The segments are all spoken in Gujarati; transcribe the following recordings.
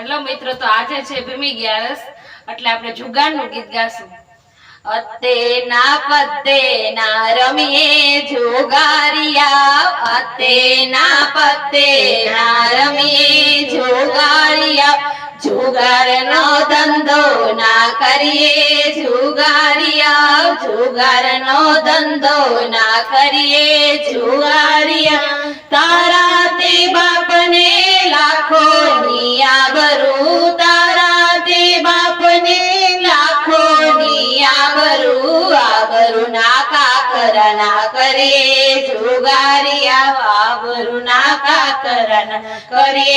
હેલો મિત્રો, તો આજે છે ભીમી ગ્યારસ, એટલે આપણે જુગારનું ગીત ગાશું. અતે ના પતે ના રમીએ જોગારિયા અતે ના પતે ના રમીએ જોગારિયા જુગાર નો ધંધો ના કરીએ જુગારિયા જુગારનો ધંધો ના કરીએ જુગારિયા તારા તે ના કરીએ જુગારિયા આબરું ના કાકરા કરે,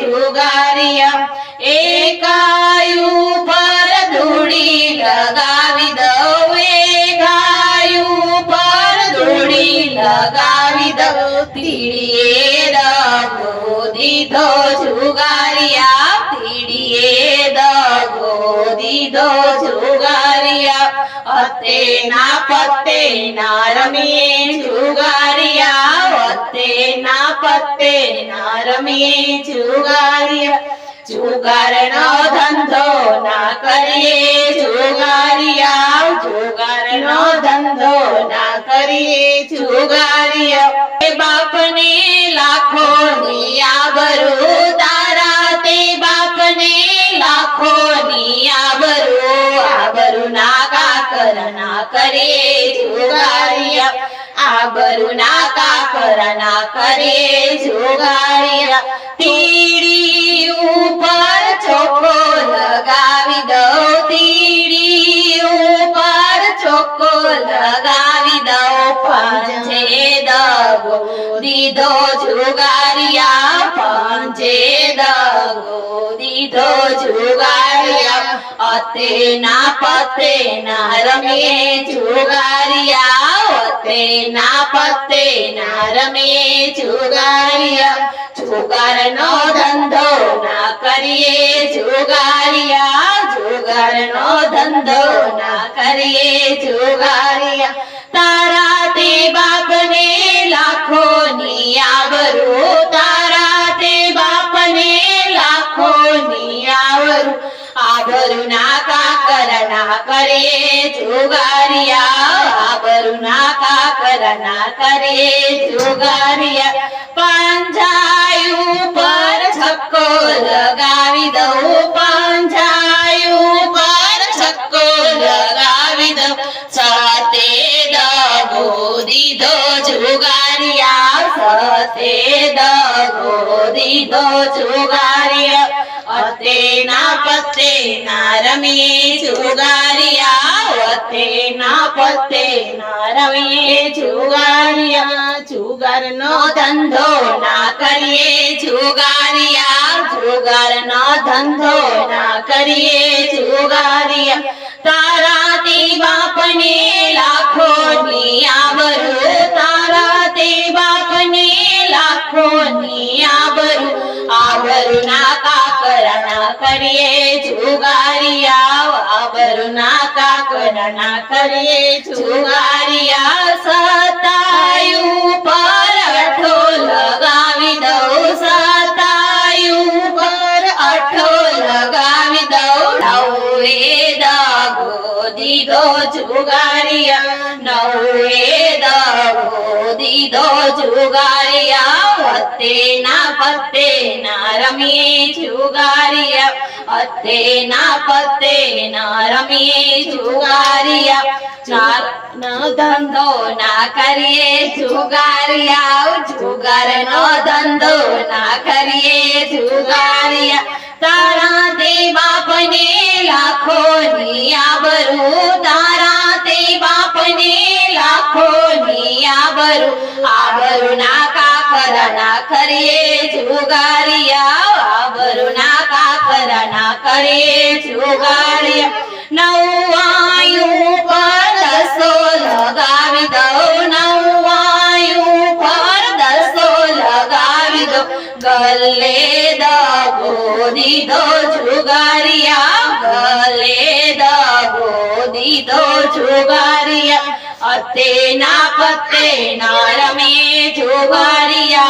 જુગારિયા એકાયુ પર ધૂળી લગાવી દઉં, એકાયુ પર ધૂળી લગાવી દઉં તીડીએ દગો દીધો જુગારિયા તીડીએ દગો દીધો જુગારિયા અતે ના પત્તે ના રમીએ જુગારિયા અતે ના પત્તે ના રમીએ જુગારિયા જુગારનો ધંધો ના કરીએ જુગારિયા જુગારનો ધંધો ના કરીએ જુગારિયા એ બાપને લાખો નિયાબરું તારા તે બાપને લાખો નિયાબરું આબરું ના કાકર ના કરીએ જુગારિયા આબરું ના કાકર ના કરીએ જુગારિયા તીડી ઉપર ચોખ્ખો લગાવી દઉં તીડી દગો દીધો જુગારિયા પંજે દગો દીધો જુગારિયા અતે ના પતે ના રમીએ જુગારિયા અતે ના પતે ના રમીએ જુગારિયા જુગારનો ધંધો ના કરીએ જુગારિયા જુગારનો ધંધો ના કરીએ જુગારિયા તારા તે બાપને લાખો નિયાવરું તારા તે બાપને લાખો નિયાવરું આબરું ના કાકર ના કરીએ જુગારિયા આબરું ના કાકર ના કરીએ જુગારિયા પંજાયું સાથે દગો દીધો જુગારિયા. અતે ના ના રમીએ જુગારિયા. અતે ના પતે ના રમીએ જુગારિયા. નો ધંધો ના કરીએ જુગારિયા. નો ધંધો ના કરીએ જુગારિયા. તારા તે બાપને લાખો તારા કરીએ જુગારિયા આબરું ના કાકરા ના કરીએ જુગારિયા સતાયું પર અઠો લગાવી દઉં સતાયું પર અઠો લગાવી દઉં નવે દગો દીધો જુગારિયા નવે દગો દીધો જુગારિયા અતે ના પતે ના રમીએ જુગારિયા, અતે ના પતે ના રમીએ જુગારિયા. ચાર નો ધંધો ના કરીએ જુગારિયા, જુગારનો ધંધો ના કરીએ જુગારિયા. તારા તે બાપને લાખો નિયાબરું તારા તે બાપને લાખો कोणी आबरू आबरू नाका करणा खरे जुगारिया? आबरू नाका करणा खरे जुगारिया? नऊ गले दागो दिदो जुगारिया गले दागो दिदो जुगारिया अते ना पत्ते नारमी जुगारिया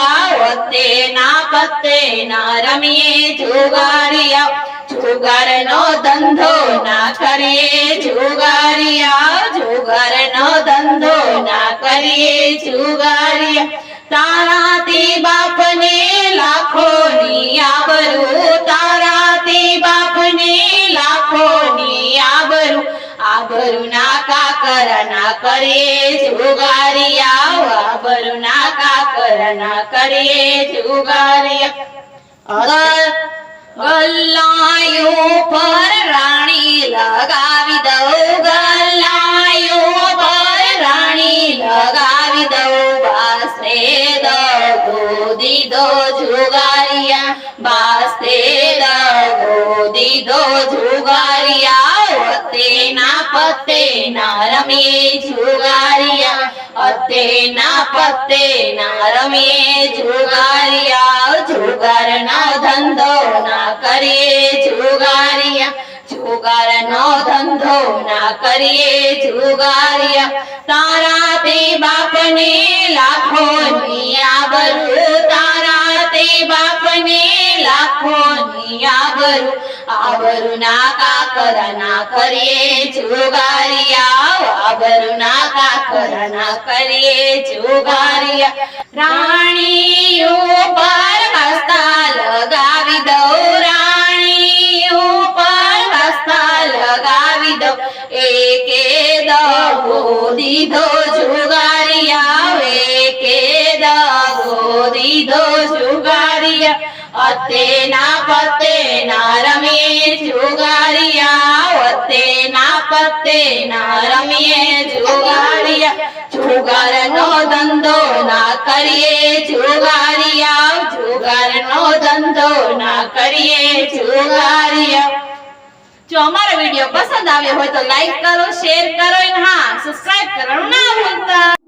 अते ना पत्ते नारमी जुगारिया जुगार नो धंधो ना करिए जुगारिया जुगार नो धंधो ना करिए जुगारिया तारा ती बापनी આબરૂ કાકરના કાકર કરીએ પર રાણી લગાવી દઉં. ગલ્લાયો પર રાણી લગાવી દઉં. બાસે દો દીધો જુગારિયા બાસે દો દીધો જુગારિયા વતે ના પતે ના રમીએ જુગારિયા અતે ના પતે ના રમીએ જુગારિયા જુગાર ના ધંધો ના કરીએ જુગારિયા જુગાર નો ધંધો ના કરીએ જુગારિયા તારા તે બાપને લાખોની આબરૂ તારા તે બાપને લાખોની આબરૂ આબરૂ ના કાકર ના કરીએ જુગારિયા આબરૂ ના કાકર ના કરીએ જુગારિયા. રાણીઓ પર હસ્તા લગાવી દઉં, રાણીઓ પર હસ્તા લગાવી દઉં. એકે દગો દીધો જુગારિયા, એકે દગો દીધો જુગારિયા ના ના જુગારિયા અતે ના ના નો ધંધો ના કરીએ જુગારિયા જુગાર નો ધંધો ના કરીએ જુગારિયા જો અમારો વીડિયો પસંદ આવ્યો હોય તો લાઈક કરો, શેર કરો હા, સબસ્ક્રાઇબ કરો